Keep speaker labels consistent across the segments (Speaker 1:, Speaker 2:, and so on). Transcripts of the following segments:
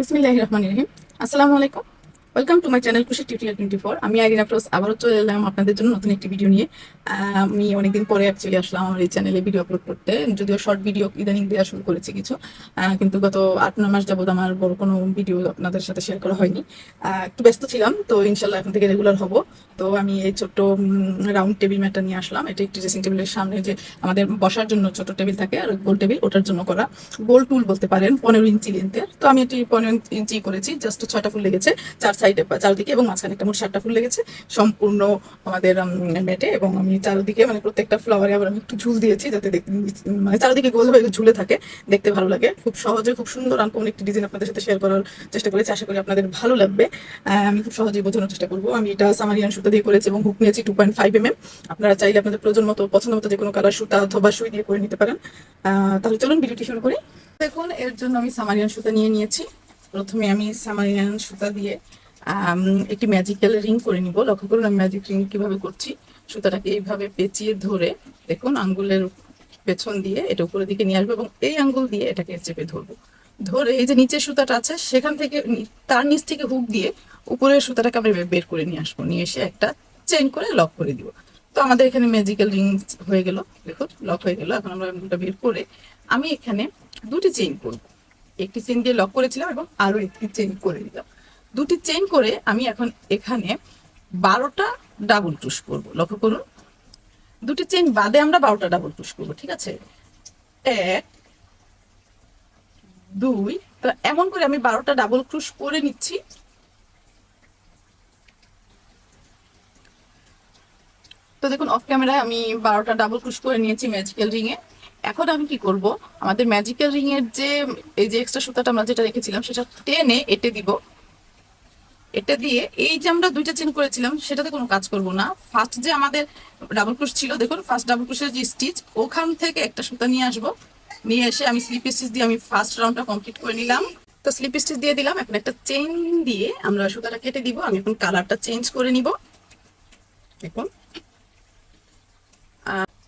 Speaker 1: বিসমিল্লাহ রহমান রহিম। আসসালামু আলাইকুম। Welcome to my channel tutorial twenty four আমি আইরিনা ফ্রোজ, আবারও চলে এলাম আপনাদের জন্য নতুন একটি ভিডিও নিয়ে। আমি অনেকদিন পরে অ্যাকচুয়ালি আসলাম আমার এই চ্যানেলে ভিডিও আপলোড করতে। যদিও শর্ট ভিডিও ইদানিং দেওয়া শুরু করেছি কিছু। কিন্তু গত আট মাস আমার বড় কোনো ভিডিও আপনাদের সাথে শেয়ার করা হয়নি। একটু ব্যস্ত ছিলাম, তো ইনশাল্লাহ এখন থেকে রেগুলার হব। তো আমি এই ছোট্ট রাউন্ড টেবিল ম্যাটটা নিয়ে আসলাম। এটা একটি ড্রেসিং টেবিলের সামনে যে আমাদের বসার জন্য ছোট টেবিল থাকে, আর গোল টেবিল ওটার জন্য করা। গোল টুল বলতে পারেন, পনেরো ইঞ্চি লেন্থের তো আমি এটি পনেরো ইঞ্চি করেছি জাস্ট ছয়টা ফুল লেগেছে, চার সাইডে চারদিকে এবং মাঝখানে একটা মোট সাতটা ফুল লেগেছে। সম্পূর্ণ আমাদের মেটে এবং আমি চারদিকে মানে প্রত্যেকটা ফ্লাওয়ারে আবার আমি একটু ঝুল দিয়েছি যাতে মানে চারদিকে গোল হয়ে ঝুলে থাকে, দেখতে ভালো লাগে। খুব সহজে, খুব সুন্দর আনকমন একটি ডিজাইন আপনাদের সাথে শেয়ার করার চেষ্টা করেছি। আশা করি আপনাদের ভালো লাগবে। আমি, খুব সহজেই বোঝানোর চেষ্টা করব। আমি এটা সামারিয়ান সুতা দিয়ে করেছি এবং হুক নিয়েছি two point five M M আপনারা চাইলে আপনাদের প্রয়োজন মতো, পছন্দ মতো যে কোনো কালার সুতা অথবা সুই দিয়ে করে নিতে পারেন। তাহলে চলুন ভিডিওটি শুরু করি। দেখুন, এর জন্য আমি সামারিয়ান সুতা নিয়ে নিয়েছি। প্রথমে আমি সামারিয়ান সুতা দিয়ে একটি ম্যাজিক্যাল রিং করে নিব। লক্ষ্য করুন, আমি ম্যাজিক রিং কীভাবে করছি? সুতাটাকে এইভাবে পেঁচিয়ে ধরে দেখুন, আঙ্গুলের পেছন দিয়ে এটা উপরের দিকে নিয়ে আসব এবং এই আঙ্গুল দিয়ে এটাকে চেপে ধরবো। ধরে এই যে নিচের সুতাটা আছে, সেখান থেকে তার নিচ থেকে হুক দিয়ে উপরের সুতাটাকে আমরা বের করে নিয়ে আসব। নিয়ে এসে একটা চেন করে লক করে দিব। তো আমাদের এখানে ম্যাজিক্যাল রিং হয়ে গেল। দেখুন লক হয়ে গেল। এখন আমরা আঙ্গুলটা বের করে আমি এখানে দুটি চেইন করব। একটি চেইন দিয়ে লক করেছিলাম এবং আরও একটি চেইন করে দিলাম। দুটি চেইন করে আমি এখন এখানে বারোটা ডাবল টুস করব। লক্ষ্য করুন, দুটি চেইন বাদে আমরা বারোটা ডাবল টুস করব, ঠিক আছে? এক, দুই, তো এমন করে আমি বারোটা ডাবল ক্রুশ করে নিচ্ছি। তো দেখুন অফ ক্যামেরায় আমি বারোটা ডাবল ক্রুশ করে নিয়েছি ম্যাজিক্যাল রিং এ। এখন আমি কি করব? আমাদের ম্যাজিক্যাল রিং এর যে, এই যে এক্সট্রা সুতাটা আমরা যেটা রেখেছিলাম, সেটা টেনে এটে দিব। এটা দিয়ে এই যে আমরা দুইটা চেন করেছিলাম, সেটাতে কোনো কাজ করব না। ফার্স্ট যে আমাদের ডাবল ক্রুশ ছিল, দেখুন ফার্স্ট ডাবল ক্রুশের যে স্টিচ ওখান থেকে একটা সুতা নিয়ে আসব। নিয়ে এসে আমি স্লিপ স্টিচ দিয়ে আমি ফার্স্ট রাউন্ডটা কমপ্লিট করে নিলাম। তো স্লিপ স্টিচ দিয়ে দিলাম, এখন একটা চেন দিয়ে আমরা সুতাটা কেটে দিব। আমি এখন কালারটা চেঞ্জ করে নিব। দেখুন।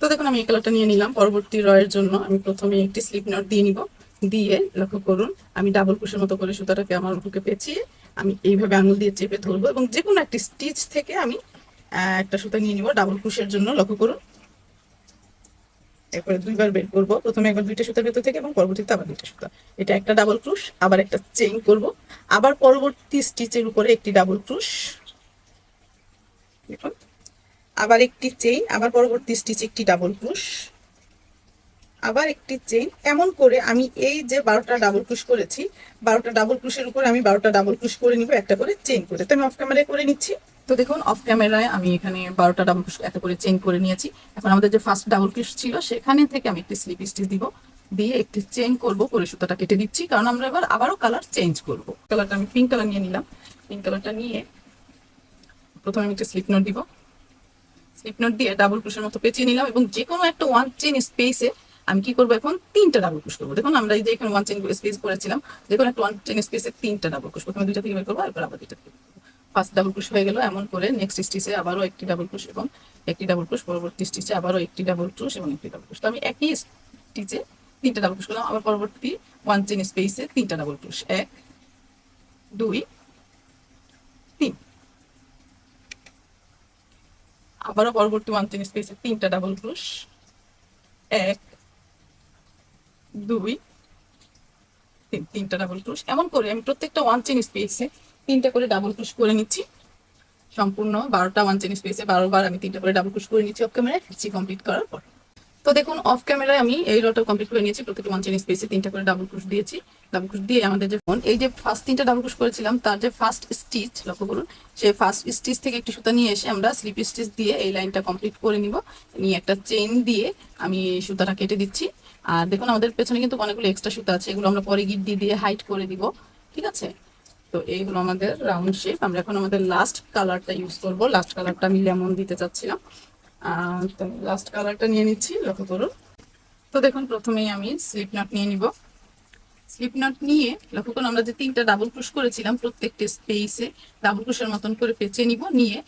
Speaker 1: তো দেখুন, আমি এই কালারটা নিয়ে নিলাম পরবর্তী রয়ের জন্য। আমি প্রথমে একটি স্লিপ নট দিয়ে নিব। দিয়ে লক্ষ্য করুন, আমি ডাবল ক্রুশের মতো করে সুতাটাকে আমার বুকে পেঁচিয়ে আমি এইভাবে আঙুল দিয়ে চেপে ধরবো এবং যে কোনো একটি স্টিচ থেকে আমি একটা সুতা নিয়ে নিব ডাবল ক্রুশের জন্য, লক্ষ্য করুন। এরপরে দুইবার বের করব। প্রথমে একবার দুইটা সুতার ভেতর থেকে এবং পরবর্তীতে আবার দুইটা সুতা। এটা একটা ডাবল ক্রুশ আবার একটা চেইন করব। আবার পরবর্তী স্টিচের উপরে একটি ডাবল ক্রুশ দেখুন। আবার একটি চেইন আবার পরবর্তী স্টিচ একটি ডাবল ক্রুশ আবার একটি চেইন এমন করে আমি এই যে বারোটা ডাবল ক্রুশ করেছি, বারোটা ডাবল ক্রুশের উপরে আমি বারোটা ডাবল ক্রুশ করে নিব, একটা করে চেইন করে। তো আমি অফ ক্যামেরায় করে নিচ্ছি। তো দেখুন অফ ক্যামেরায় আমি এখানে বারোটা ডাবল ক্রুশ একটা করে চেইন করে নিয়েছি। এখন আমাদের যে ফার্স্ট ডাবল ক্রুশ ছিল, সেখানে থেকে আমি একটি স্লিপ স্টিচ দিব। দিয়ে একটি চেইন করব, করে সুতাটা কেটে দিচ্ছি। কারণ আমরা এবার আবারও কালার চেঞ্জ করব। কালারটা আমি পিঙ্ক কালার নিয়ে নিলাম। পিঙ্ক কালারটা নিয়ে প্রথমে আমি একটা স্লিপ নোট দিব। স্লিপ নোট দিয়ে ডাবল ক্রুশের মতো পেঁচিয়ে নিলাম এবং যে কোনো একটা ওয়ান চেন স্পেসে আমি কি করব এখন? তিনটা ডাবল ক্রুশ করব। দেখুন, আমরা এই যে এখানে ওয়ান চেন স্পেস করেছিলাম, দেখুন, একটা ওয়ান চেন স্পেসে তিনটা ডাবল ক্রুশ প্রথমে দুইটা থেকে বের করব এরপর আবার দুইটা থেকে ফার্স্ট ডাবল ক্রুশ হয়ে গেল, এমন করে নেক্সট স্টিচে আবারও একটি ডাবল ক্রুশ এবং একটি ডাবল ক্রুশ পরবর্তী স্টিচে আবারও একটি ডাবল ক্রুশ এবং একটি ডাবল ক্রুশ তো আমি একই স্টিচে তিনটা ডাবল ক্রুশ করলাম, আবার পরবর্তী ওয়ান চেন স্পেসে তিনটা ডাবল ক্রুশ এক, দুই, তিন। আবারও পরবর্তী ওয়ান চেন স্পেসে তিনটা ডাবল ক্রুশ এক দুই, তিন, তিনটা ডাবল ক্রুশ এমন করে আমি প্রত্যেকটা ওয়ান চেন স্পেসে তিনটা করে ডাবল ক্রুশ করে নিচ্ছি। সম্পূর্ণ বারোটা ওয়ান চেন স্পেসে বারো বার আমি তিনটা করে ডাবল ক্রুশ করে নিচ্ছি অফ ক্যামেরায় ফিরছি কমপ্লিট করার পর। তো দেখুন অফ ক্যামেরায় আমি এই রটা কমপ্লিট করে নিয়েছি, প্রত্যেকটা ওয়ান চেন স্পেসে তিনটা করে ডাবল ক্রুশ দিয়েছি। ডাবল ক্রুশ দিয়ে আমাদের যে ফোন এই যে ফার্স্ট তিনটা ডাবল ক্রুশ করেছিলাম, তার যে ফার্স্ট স্টিচ লক্ষ্য করুন সেই ফার্স্ট স্টিচ থেকে একটি সুতা নিয়ে এসে আমরা স্লিপ স্টিচ দিয়ে এই লাইনটা কমপ্লিট করে নিব। নিয়ে একটা চেইন দিয়ে আমি সুতাটা কেটে দিচ্ছি। আর দেখুন, আমাদের পেছনে কিন্তু অনেকগুলো এক্সট্রা সুতা আছে, এগুলো আমরা পরে গিট দিয়ে দিয়ে হাইট করে দিব, ঠিক আছে? তো এইগুলো আমাদের রাউন্ড শেপ আমরা এখন আমাদের লাস্ট কালারটা ইউজ করব। লাস্ট কালারটা আমি লেমন দিতে চাচ্ছিলাম। তো লাস্ট কালারটা নিয়ে নিচ্ছি, লক্ষ্য করুন। তো দেখুন, প্রথমেই আমি স্লিপ নাট নিয়ে নিব। স্লিপ নাট নিয়ে, লক্ষ্য করুন, আমরা যে তিনটা ডাবল ক্রুশ করেছিলাম, প্রত্যেকটা স্পেসে ডাবল ক্রুশের মতন করে পেঁচে নিব, নিয়ে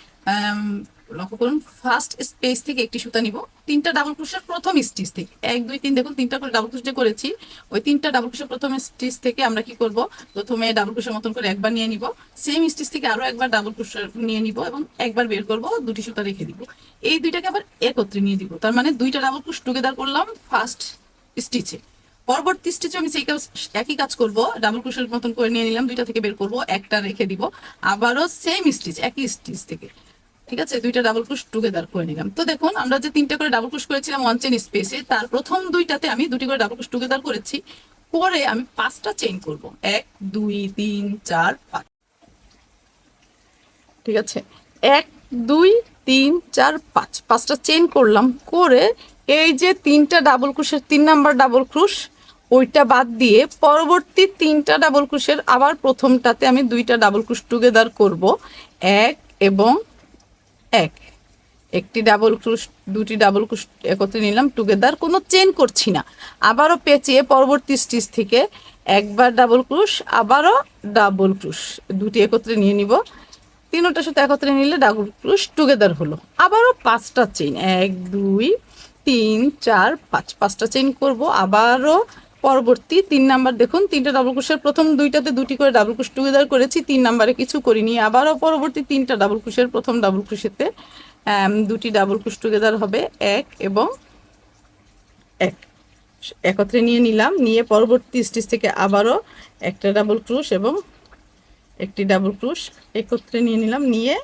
Speaker 1: লক্ষ্য করুন ফার্স্ট স্পেস থেকে একটি সুতা নিব। তিনটা ডাবল ক্রোশের প্রথম স্টিচ থেকে। এক, দুই, তিন, দেখুন, তিনটা করে ডাবল ক্রোশ করেছি। ওই তিনটা ডাবল ক্রোশের প্রথম স্টিচ থেকে আমরা কি করব? প্রথমে ডাবল ক্রোশের মতন করে একবার নিয়ে নিব। সেম স্টিচ থেকে আরও একবার ডাবল ক্রোশ নিয়ে নিব এবং একবার বের করব, দুটি সুতা রেখে দিব। এই দুইটাকে আবার একত্রে নিয়ে দিব। তার মানে দুইটা ডাবল ক্রোশ টুগেদার করলাম ফার্স্ট স্টিচে পরবর্তী স্টিচে আমি সেই কাজ একই কাজ করব। ডাবল ক্রোশের মতন করে নিয়ে নিলাম, দুইটা থেকে বের করব, একটা রেখে দিব। আবারও সেম স্টিচ একই স্টিচ থেকে। ঠিক আছে? দুইটা ডাবল ক্রোশ টুগেদার করে নিলাম। তো দেখুন, আমরা যে তিনটা করে ডাবল ক্রোশ করেছিলাম ওয়ান চেন স্পেসে তার প্রথম দুইটাতে আমি দুটি করে ডাবল ক্রোশ টুগেদার করেছি। পরে আমি পাঁচটা চেইন করব। এক, দুই, তিন, চার, পাঁচ। ঠিক আছে? এক, দুই, তিন, চার, পাঁচ। পাঁচটা চেইন করলাম। করে এই যে তিনটা ডাবল ক্রুশের তিন নাম্বার ডাবল ক্রুশ ওইটা বাদ দিয়ে পরবর্তী তিনটা ডাবল ক্রুশের আবার প্রথমটাতে আমি দুইটা ডাবল ক্রুশ টুগেদার করব। এক এবং এক। একটি ডাবল ক্রুশ দুটি ডাবল ক্রুশ একত্রে নিলাম টুগেদার কোনো চেন করছি না। আবারও পেঁচিয়ে পরবর্তী স্টিচ থেকে একবার ডাবল ক্রুশ আবারও ডাবল ক্রুশ দুটি একত্রে নিয়ে নিব। তিনোটা সাথে একত্রে নিলে ডাবল ক্রুশ টুগেদার হলো। আবারও পাঁচটা চেইন এক, দুই, তিন, চার, পাঁচ, পাঁচটা চেইন করব, আবারও পরবর্তী তিন নাম্বার দেখুন, তিনটা ডাবল ক্রুশের প্রথম দুইটাতে দুটি করে ডাবল ক্রুশ টুগেদার করেছি, তিন নাম্বারে কিছু করিনি। আবারও পরবর্তী তিনটা ডাবল ক্রুশের প্রথম ডাবল ক্রুশেতে দুটি ডাবল ক্রুশ টুগেদার হবে, এক এবং এক। একত্রে নিয়ে নিলাম, নিয়ে পরবর্তী স্টিচ থেকে আবারও একটা ডাবল ক্রুশ এবং একটি ডাবল ক্রুশ একত্রে নিয়ে নিলাম, নিয়ে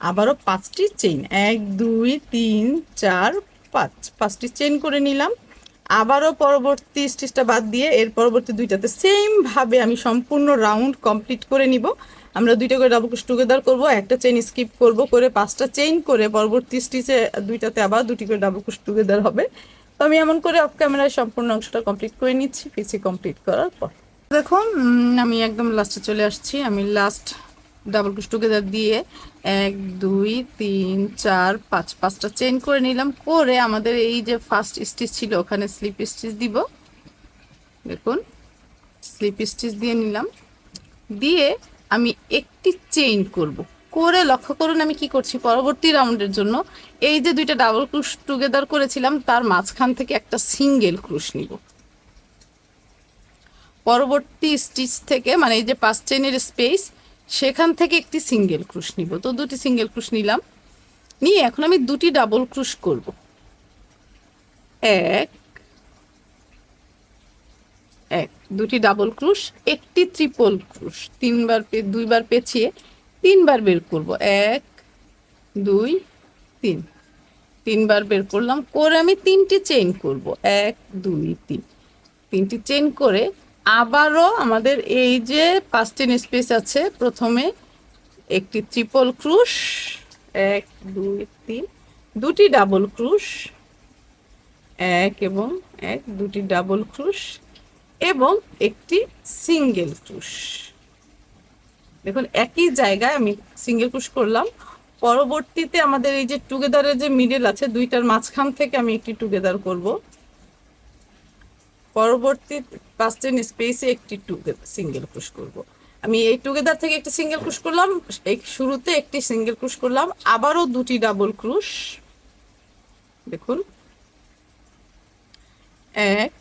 Speaker 1: আবারও পাঁচটি চেইন এক, দুই, তিন, চার, পাঁচ। পাঁচটি চেইন করে নিলাম। আবারও পরবর্তী স্টিচটা বাদ দিয়ে এর পরবর্তী দুইটাতে সেমভাবে আমি সম্পূর্ণ রাউন্ড কমপ্লিট করে নিব। আমরা দুইটা করে ডাবল ক্রুশ টুগেদার করব, একটা চেইন স্কিপ করব করে পাঁচটা চেইন করে পরবর্তী স্টিচে দুইটাতে আবার দুটি করে ডাবল ক্রুশ টুগেদার হবে। তো আমি এমন করে অফ ক্যামেরায় সম্পূর্ণ অংশটা কমপ্লিট করে নিচ্ছি পিসি কমপ্লিট করার পর। দেখুন আমি একদম লাস্টে চলে আসছি। আমি লাস্ট ডাবল ক্রুশ টুগেদার দিয়ে এক, দুই, তিন, চার, পাঁচ, পাঁচটা চেন করে নিলাম। করে আমাদের এই যে ফার্স্ট স্টিচ ছিল, ওখানে স্লিপ স্টিচ দিব। দেখুন স্লিপ স্টিচ দিয়ে নিলাম। দিয়ে আমি একটি চেইন করব। করে লক্ষ্য করুন আমি কি করছি পরবর্তী রাউন্ডের জন্য। এই যে দুইটা ডাবল ক্রুশ টুগেদার করেছিলাম, তার মাঝখান থেকে একটা সিঙ্গেল ক্রুশ নিব। পরবর্তী স্টিচ থেকে মানে এই যে পাঁচ চেনের স্পেস সেখান থেকে একটি সিঙ্গেল ক্রুশ নিব। তো দুটি সিঙ্গেল ক্রুশ নিলাম। নিয়ে এখন আমি দুটি ডাবল ক্রুশ করব। এক এক, দুটি ডাবল ক্রুশ একটি ত্রিপল ক্রুশ তিনবার দুইবার পেঁচিয়ে তিনবার বের করব। এক, দুই, তিন। তিনবার বের করলাম, করে আমি তিনটি চেইন করব। এক, দুই, তিন। তিনটি চেইন করে আবারও আমাদের এই যে পাঁচটি স্পেস আছে, প্রথমে একটি ট্রিপল ক্রুশ এক, দুই, তিন, দুটি ডাবল ক্রুশ এক এবং এক, দুটি ডাবল ক্রুশ এবং একটি সিঙ্গেল ক্রুশ দেখুন, একই জায়গায় আমি সিঙ্গেল ক্রুশ করলাম। পরবর্তীতে আমাদের এই যে টুগেদারের যে মিডল আছে, দুইটার মাঝখান থেকে আমি একটি টুগেদার করব। পরবর্তী পাঁচটেন স্পেসে একটি টুগেদার সিঙ্গেল ক্রুশ করব। আমি এই টুগেদার থেকে একটি সিঙ্গেল ক্রুশ করলাম, এই শুরুতে একটি সিঙ্গেল ক্রুশ করলাম, আবারও দুটি ডাবল ক্রুশ দেখুন। এক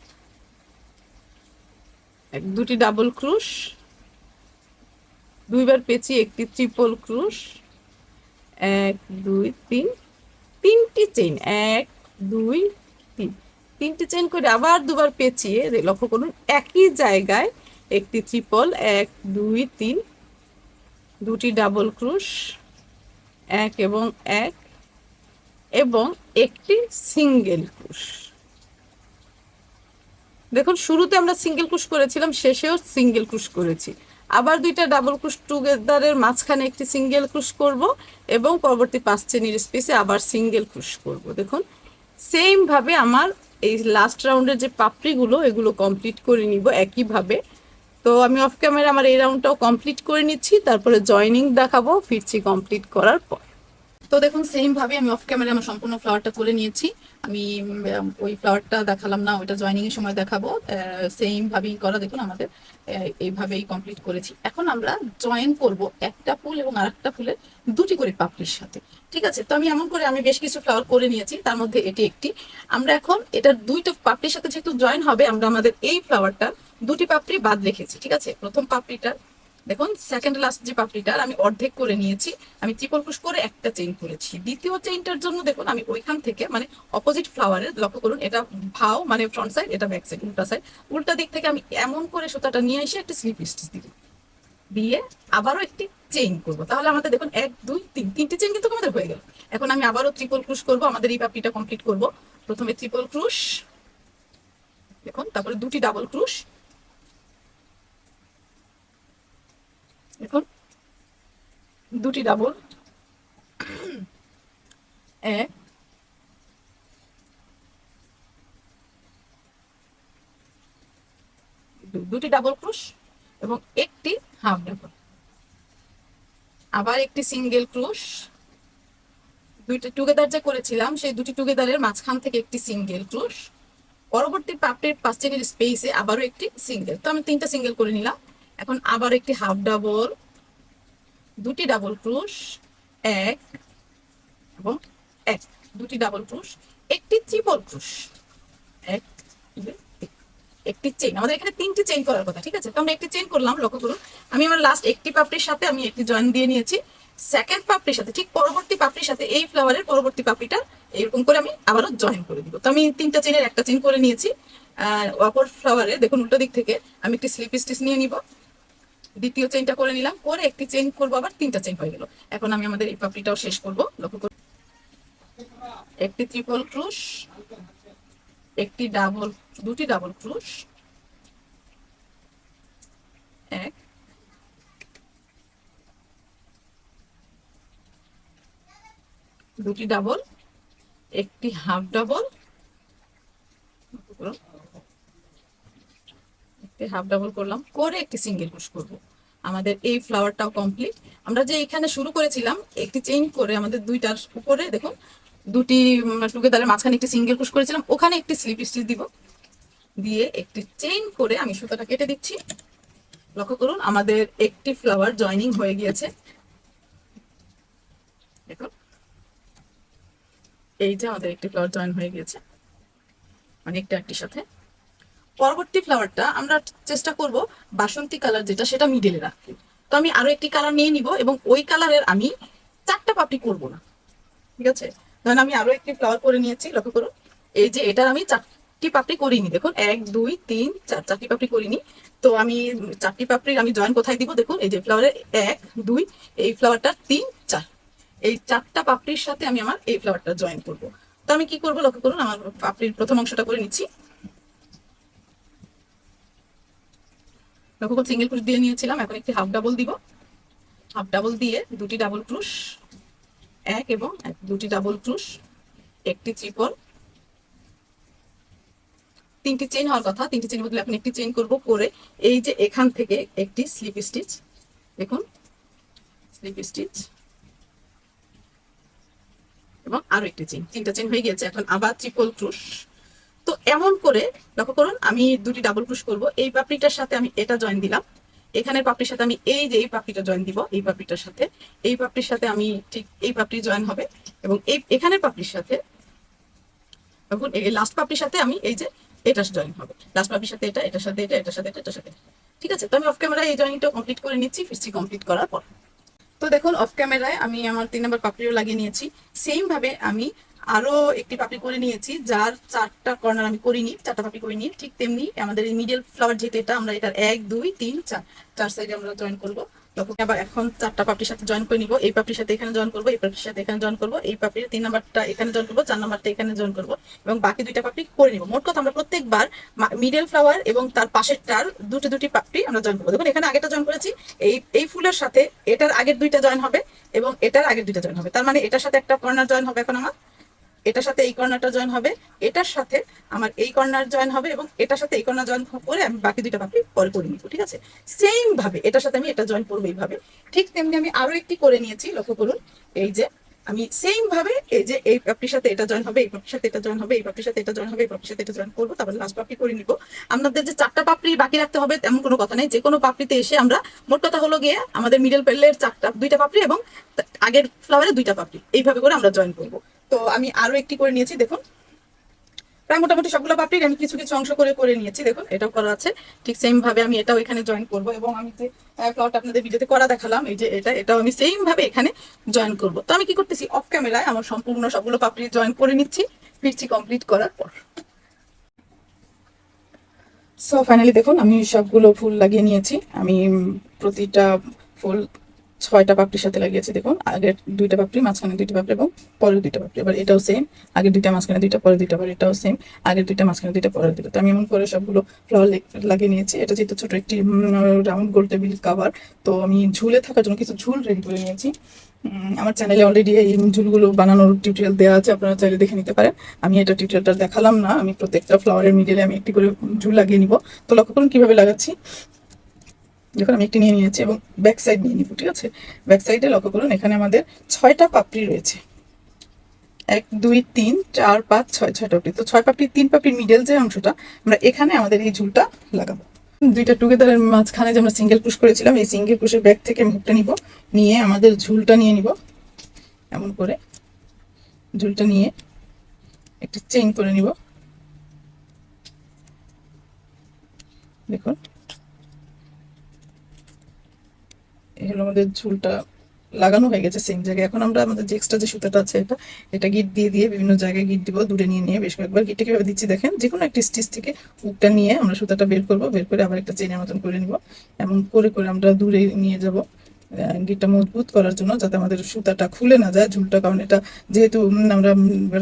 Speaker 1: এক, দুটি ডাবল ক্রুশ দুইবার পেঁচি একটি ট্রিপল ক্রুশ এক, দুই, তিন। তিনটি চেইন এক, দুই, তিন। তিনটি চেন করে আবার দুবার পেঁচিয়ে লক্ষ্য করুন, একই জায়গায় একটি ত্রিপল এক, দুই, তিন, দুটি ডাবল ক্রুশ এক এবং এক, এবং একটি সিঙ্গেল ক্রুশ দেখুন, শুরুতে আমরা সিঙ্গেল ক্রুশ করেছিলাম, শেষেও সিঙ্গেল ক্রুশ করেছি। আবার দুইটা ডাবল ক্রুশ টুগেদারের মাঝখানে একটি সিঙ্গেল ক্রুশ করব এবং পরবর্তী পাঁচ চেনির স্পেসে আবার সিঙ্গেল ক্রুশ করব। দেখুন সেম ভাবে আমার এই লাস্ট রাউন্ডের যে পাপড়িগুলো, এগুলো কমপ্লিট করে নিব একইভাবে। তো আমি অফ ক্যামেরা আমার এই রাউন্ডটাও কমপ্লিট করে নিচ্ছি, তারপরে জয়েনিং দেখাবো, ফিরছি কমপ্লিট করার পর। তো দেখুন সেম ভাবে আমি অফ ক্যামেরা আমার সম্পূর্ণ ফ্লাওয়ারটা করে নিয়েছি। আমি ওই ফ্লাওয়ারটা দেখালাম না, ওইটা জয়নিং এর সময় দেখাবো। সেম ভাবেই করা দেখুন আমাদের এইভাবেই কমপ্লিট করেছি। এখন আমরা জয়েন করব একটা ফুল এবং আরেকটা ফুলের দুটি করে পাপড়ির সাথে। ঠিক আছে, তো আমি এমন করে আমি বেশ কিছু ফ্লাওয়ার করে নিয়েছি, তার মধ্যে এটি একটি। আমরা এখন এটার দুইটা পাপড়ির সাথে যেহেতু জয়েন হবে, আমরা আমাদের এই ফ্লাওয়ারটা দুটি পাপড়ি বাদ রেখেছি, ঠিক আছে? প্রথম পাপড়িটা দেখুন সেকেন্ড লাস্ট যে পাপড়িটার আমি অর্ধেক করে নিয়েছি, আমি চিপল পুশ করে একটা চেইন করেছি। দ্বিতীয় চেইনটার জন্য দেখুন, আমি ওইখান থেকে মানে অপোজিট ফ্লাওয়ারের লক্ষ্য করুন, এটা ভাও মানে ফ্রন্ট সাইড এটা ব্যাক সাইড উল্টা সাইড উল্টা দিক থেকে আমি এমন করে সুতাটা নিয়ে এসে একটা স্লিপ স্টিচ দিই দিয়ে আবারও একটি চেইন করব। তাহলে আমাদের দেখুন, এক, দুই, তিন, তিনটে চেইন কিন্তু আমাদের হয়ে গেল। এখন আমি আবারও ট্রিপল ক্রুশ করব, আমাদের এই পাপড়িটা কমপ্লিট করব। প্রথমে ট্রিপল ক্রুশ দেখুন, তারপরে দুটি ডাবল ক্রুশ দেখুন, দুটি ডাবল এক দুটি ডাবল ক্রুশ এবং একটি হাফ ডাবল আবার একটি সিঙ্গেল ক্রুশ। দুইটা টুগেদার যে করেছিলাম, সেই দুটি টুগেদারের মাঝখান থেকে একটি সিঙ্গেল ক্রুশ। পরবর্তী পাপড়ির পাঁচটির স্পেসে আবারও একটি সিঙ্গেল তো আমি তিনটা সিঙ্গেল করে নিলাম। এখন আবার একটি হাফ ডাবল দুটি ডাবল ক্রুশ, এক এবং এক। দুটি ডাবল ক্রুশ, একটি ট্রিপল ক্রুশ। এক। একটি চেইন আমাদের এখানে তিনটি চেইন করার কথা, ঠিক আছে? তো আমরা একটি চেইন করলাম, লক্ষ্য করুন। আমি আমার লাস্ট একটি পাপড়ির সাথে আমি একটি জয়েন দিয়ে নিয়েছি। সেকেন্ড পাপড়ির সাথে, ঠিক পরবর্তী পাপড়ির সাথে এই ফ্লাওয়ারের পরবর্তী পাপড়িটা এরকম করে আমি আবারও জয়েন করে দিব। তো আমি তিনটা চেইনের একটা চেন করে নিয়েছি। অপর ফ্লাওয়ারে দেখুন উল্টো দিক থেকে, আমি একটি স্লিপ স্টিচ নিয়ে নিব। দ্বিতীয় চেনটা করে নিলাম, করে একটি চেন করব, আবার তিনটা চেন হয়ে গেল। এখন আমি আমাদের এই পাপড়িটাও শেষ করব, লক্ষ্য করুন। একটি ত্রিপল ক্রুশ একটি ডাবল দুটি ডাবল ক্রুশ এক। দুটি ডাবল একটি হাফ ডাবল একটি হাফ ডাবল করলাম, করে একটি সিঙ্গেল ক্রুশ করব। আমাদের এই ফ্লাওয়ারটাও কমপ্লিট আমরা যে এখানে শুরু করেছিলাম, একটি চেইন করে আমাদের দুইটার উপরে, দেখুন দুটি টুগেদারের মাঝখানে একটি সিঙ্গেল ক্রুশ করেছিলাম, ওখানে একটি স্লিপ স্টিচ দিব। দিয়ে একটি চেইন করে আমি সুতাটা কেটে দিচ্ছি। লক্ষ্য করুন, আমাদের একটি ফ্লাওয়ার জয়েনিং হয়ে গিয়েছে। দেখুন এই যে আমাদের একটি ফ্লাওয়ার জয়েন হয়ে গিয়েছে, অনেকটা একটা একটির সাথে। পরবর্তী ফ্লাওয়ারটা আমরা চেষ্টা করব বাসন্তী কালার যেটা, সেটা মিডলে রাখতে। তো আমি আরও একটি কালার নিয়ে নিব এবং ওই কালারের আমি চারটা পাপড়ি করব না। ঠিক আছে? ধরেন আমি আরও একটি ফ্লাওয়ার করে নিয়েছি, লক্ষ্য করুন। এই যে এটার আমি চারটি পাপড়ি করিনি, দেখুন, এক, দুই, তিন, চার, চারটি পাপড়ি করিনি। তো আমি চারটি পাপড়ির আমি জয়েন কোথায় দিব, দেখুন, এই যে ফ্লাওয়ারের এক, দুই, এই ফ্লাওয়ারটা তিন, চার। এই চারটা পাপড়ির সাথে আমি আমার এই ফ্লাওয়ারটা জয়েন করব। তো আমি কি করব, লক্ষ্য করুন, আমার পাপড়ির প্রথম অংশটা করে নিচ্ছি। লক্ষ্য করুন সিঙ্গেল ক্রুশ দিয়ে নিয়েছিলাম, এখন একটি হাফ ডাবল দিব। হাফ ডাবল দিয়ে দুটি ডাবল ক্রুশ এক এবং এক। দুটি ডাবল ক্রুশ একটি ট্রিপল তিনটি চেইন হওয়ার কথা, তিনটি চেইন বদলে এখন একটি চেইন করব করে এই যে এখান থেকে একটি স্লিপ স্টিচ দেখুন স্লিপ স্টিচ এবং আরও একটি চেন তিনটা চেন হয়ে গেছে এখন আবার ট্রিপল ক্রুশ তো এমন করে লক্ষ্য করুন, আমি দুটি ডাবল ক্রুশ করব। এই পাপড়িটার সাথে আমি এটা জয়েন দিলাম। এখানের পাপড়ির সাথে আমি এই যে এই পাপড়িটা জয়েন দিব, এই পাপড়িটার সাথে, এই পাপড়ির সাথে আমি ঠিক এই পাপড়ি জয়েন হবে এবং এই, এখানের পাপড়ির সাথে দেখুন, এই লাস্ট পাপড়ির সাথে আমি এই যে এটা জয়েন হবে। লাস্ট পাপড়ির সাথে এটা, এটার সাথে এটা, এটার সাথে এটা, এটার সাথে ঠিক আছে? তো আমি অফ ক্যামেরা এই জয়েনিংটা কমপ্লিট করে নিচ্ছি ফিরছি কমপ্লিট করার পর। তো দেখুন অফ ক্যামেরায় আমি আমার তিন নম্বর পাপড়িও লাগিয়ে নিয়েছি। সেম ভাবে আমি আরও একটি পাপড়ি করে নিয়েছি, যার চারটা কর্নার আমি করিনি, চারটা পাপড়ি করিনি, ঠিক তেমনি আমাদের এই মিডল ফ্লাওয়ার যেহেতু এটা, আমরা এটার এক, দুই, তিন, চার চার সাইডে আমরা জয়েন করব। আবার এখন চারটা পাপড়ির সাথে জয়েন করে নিব। এই পাপড়ির সাথে এখানে জয়েন করব, এই পাপড়ির সাথে এখানে জয়েন করব, এই পাপড়ির তিন নাম্বারটা এখানে জয়েন করব, চার নাম্বারটা এখানে জয়েন করব এবং বাকি দুইটা পাপড়ি করে নিব। মোট কথা আমরা প্রত্যেকবার মিডল ফ্লাওয়ার এবং তার পাশেরটার দুটো, দুটি পাপড়ি আমরা জয়েন করব। দেখুন, এখানে আগেটা জয়েন করেছি, এই এই ফুলের সাথে এটার আগের দুইটা জয়েন হবে এবং এটার আগের দুইটা জয়েন হবে। তার মানে এটার সাথে একটা কর্নার জয়েন হবে এখন আমার। এটার সাথে এই কর্নারটা জয়েন হবে, এটার সাথে আমার এই কর্নার জয়েন হবে এবং এটার সাথে এই কর্নার জয়েন করে আমি বাকি দুইটা পাপড়ি পরে করে নিব, ঠিক আছে? সেম ভাবে এটার সাথে আমি এটা জয়েন করব এইভাবে। ঠিক তেমনি আমি আরও একটি করে নিয়েছি, লক্ষ্য করুন, এই যে আমি সেম ভাবে এই যে এই পাপড়ির সাথে এটা জয়েন হবে, এই পাপড়ির সাথে এটা জয়েন হবে, এই পাপড়ির সাথে এটা জয়েন হবে, এই পাপড়ির সাথে এটা জয়েন করব, তারপরে লাস্ট পাপড়ি করে নিব। আপনাদের যে চারটা পাপড়ি বাকি রাখতে হবে, তেমন কোনো কথা নেই, যে কোনো পাপড়িতে এসে আমরা মোট কথা হলো গিয়ে আমাদের মিডল পেলের চারটা, দুইটা পাপড়ি এবং আগের ফ্লাওয়ারে দুইটা পাপড়ি এইভাবে করে আমরা জয়েন করব। তো আমি আরও একটি করে নিয়েছি, দেখুন। প্রায় মোটামুটি সবগুলো পাপড়ির আমি কিছু কিছু অংশ করে করে নিয়েছি, দেখুন, এটাও করা আছে। ঠিক সেম ভাবে আমি এটাও এখানে জয়েন করব এবং আমি যে ফ্লাওয়ারটা আপনাদের ভিডিওতে করা দেখালাম, এই যে এটা, এটাও আমি সেম ভাবে এখানে জয়েন করব। তো আমি কি করতেছি অফ ক্যামেরায় আমার সম্পূর্ণ সবগুলো পাপড়ি জয়েন করে নিচ্ছি, ফিরছি কমপ্লিট করার পর। সো ফাইনালি দেখুন, আমি সবগুলো ফুল লাগিয়ে নিয়েছি। আমি প্রতিটা ফুল ছয়টা পাপড়ির সাথে লাগিয়েছি, দেখুন। আগের দুইটা পাপড়ি, মাঝখানে দুইটা পাপড়ি এবং পরের দুইটা পাপড়ি। এবার এটাও সেম আগের দুইটা, মাঝখানে দুইটা, পরের দুইটা, আবার এটাও সেম আগের দুইটা, মাঝখানে দুইটা, পরের দুইটা। তো আমি এমন করে সবগুলো ফ্লাওয়ার লাগিয়ে নিয়েছি। এটা যেহেতু ছোট একটি রাউন্ড গোল টেবিল কাভার তো আমি ঝুলে থাকার জন্য কিছু ঝুল রেডি করে নিয়েছি। আমার চ্যানেলে অলরেডি এই ঝুলগুলো বানানোর টিউটোরিয়াল দেওয়া আছে। আপনারা চাইলে দেখে নিতে পারেন। আমি এটা টিউটোরিয়ালটা দেখালাম না। আমি প্রত্যেকটা ফ্লাওয়ারের মিডিয়ালে আমি একটি করে ঝুল লাগিয়ে নিব। তো লক্ষ্য করুন কীভাবে লাগাচ্ছি। দেখুন আমি একটি নিয়ে নিয়েছি এবং ব্যাক সাইড নিয়ে নিব, ঠিক আছে? ব্যাক সাইডে লক্ষ্য করুন, এখানে আমাদের ছয়টা পাপড়ি রয়েছে। এক, দুই, তিন, চার, পাঁচ, ছয় ছয় পাপড়ি। তো ছয় পাপড়ি, তিন পাপড়ির মিডল যে অংশটা, আমরা এখানে আমাদের এই ঝুলটা লাগাবো। দুইটা টুগেদারের মাঝখানে যে আমরা সিঙ্গেল পুশ করেছিলাম, এই সিঙ্গেল পুশের ব্যাগ থেকে আমি হুকটা নিব, নিয়ে আমাদের ঝুলটা নিয়ে নিব। এমন করে ঝুলটা নিয়ে একটু চেইন করে নিব। দেখুন এই হলো আমাদের ঝুলটা লাগানো হয়ে গেছে সেম জায়গায়। এখন আমরা আমাদের যে এক্সট্রা যে সুতাটা আছে এটা এটা গিট দিয়ে দিয়ে বিভিন্ন জায়গায় গিট দিব, দূরে নিয়ে নিয়ে বেশ কয়েকবার গিটটা কীভাবে দিচ্ছি দেখেন যে কোনো একটি স্টিচ থেকে হুকটা নিয়ে আমরা সুতাটা বের করব, বের করে আবার একটা চেনের মতন করে নিব। এমন করে করে আমরা দূরে নিয়ে যাব। গিটটা মজবুত করার জন্য যাতে আমাদের সুতাটা খুলে না যায় ঝুলটা, কারণ এটা যেহেতু আমরা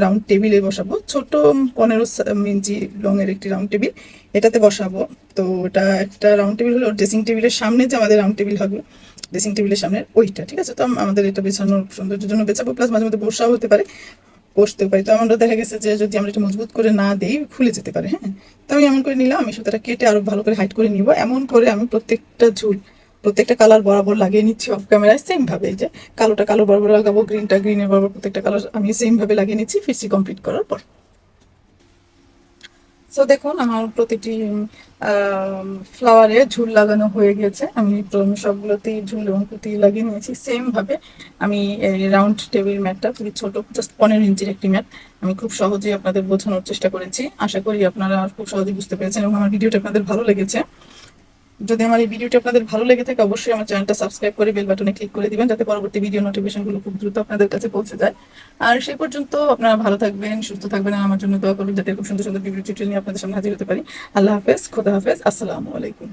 Speaker 1: রাউন্ড টেবিলে বসাবো, ছোট পনেরো ইঞ্চি লংয়ের একটি রাউন্ড টেবিল এটাতে বসাবো। তো এটা একটা রাউন্ড টেবিল হলো ড্রেসিং টেবিলের সামনে যে আমাদের রাউন্ড টেবিল হবে। ড্রেসিং টেবিলের সামনে ওইটা, ঠিক আছে? তো আমাদের এটা বেছানোর সৌন্দর্যের জন্য বেচাবো প্লাস মাঝে মধ্যে বসাও হতে পারে বসতেও পারি। তো আমরা দেখা গেছে যে যদি আমরা এটা মজবুত করে না দিই, খুলে যেতে পারে হ্যাঁ? তো আমি এমন করে নিলাম, আমি সুতাটা কেটে আরও ভালো করে হাইট করে নিব। এমন করে আমি প্রত্যেকটা ঝুল, প্রত্যেকটা কালার বরাবর লাগিয়ে নিচ্ছি অফ ক্যামেরায় সেম ভাবে। যে কালোটা কালো বরাবর লাগাবো গ্রিনটা গ্রিনের বরাবর প্রত্যেকটা কালার আমি সেম ভাবে লাগিয়ে নিচ্ছি ফিসি কমপ্লিট করার পর। সো দেখুন, আমার প্রতিটি ফ্লাওয়ারে ঝুল লাগানো হয়ে গেছে। আমি সবগুলোতেই ঝুল এবং পুঁতি লাগিয়ে নিয়েছি। সেম ভাবে আমি রাউন্ড টেবিল ম্যাটটা খুবই ছোট জাস্ট পনেরো ইঞ্চির একটি ম্যাট আমি খুব সহজেই আপনাদের বোঝানোর চেষ্টা করেছি। আশা করি আপনারা খুব সহজেই বুঝতে পেরেছেন এবং আমার ভিডিওটা আপনাদের ভালো লেগেছে। যদি আমার এই ভিডিওটি আপনাদের ভালো লেগে থাকে, অবশ্যই আমার চ্যানেলটা সাবস্ক্রাইব করে বেল বাটনে ক্লিক করে দিবেন, যাতে পরবর্তী ভিডিও নোটিফিকেশনগুলো খুব দ্রুত আপনাদের কাছে পৌঁছে যায়। আর সেই পর্যন্ত আপনারা ভালো থাকবেন, সুস্থ থাকবেন, আর আমার জন্য দোয়া করুন, যাতে খুব সুন্দর সুন্দর ভিডিও টিউটোরিয়াল নিয়ে আপনাদের সামনে হাজির হতে পারি। আল্লাহ হাফেজ, খোদা হাফেজ, আসসালামু আলাইকুম।